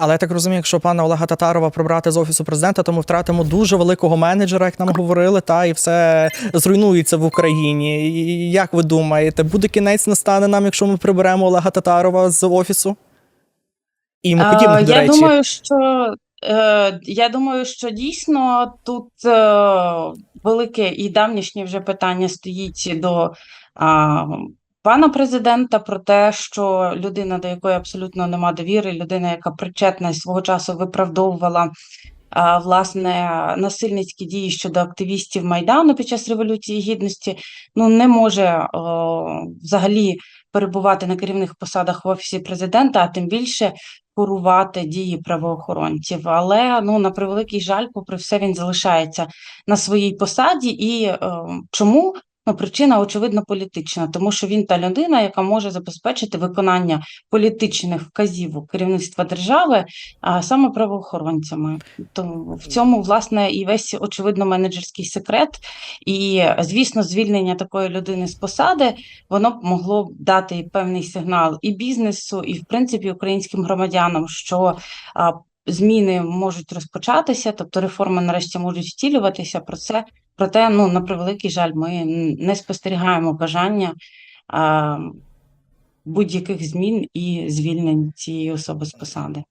Але я так розумію, якщо пана Олега Татарова прибрати з офісу президента, то ми втратимо дуже великого менеджера, як нам говорили, та і все зруйнується в Україні. І Як ви думаєте, буде кінець настане нам, якщо ми приберемо Олега Татарова з офісу? І подібних, Е, до я речі. думаю, що е, я думаю, що дійсно тут е, велике і давнішнє вже питання стоїть до а, пана президента про те, що людина, до якої абсолютно нема довіри, людина, яка причетна свого часу виправдовувала. Власне, насильницькі дії щодо активістів Майдану під час Революції Гідності ну не може о, взагалі перебувати на керівних посадах в офісі президента, а тим більше курувати дії правоохоронців. Але ну на превеликий жаль, попри все, він залишається на своїй посаді. І е, чому? Ну, причина очевидно політична, тому що він та людина, яка може забезпечити виконання політичних вказівок керівництва держави, а саме правоохоронцями. Тому в цьому власне і весь очевидно менеджерський секрет. І звісно, звільнення такої людини з посади воно б могло б дати певний сигнал і бізнесу, і в принципі українським громадянам, що зміни можуть розпочатися, тобто реформи нарешті можуть втілюватися. Про це проте, ну на превеликий жаль, ми не спостерігаємо бажання будь-яких змін і звільнень цієї особи з посади.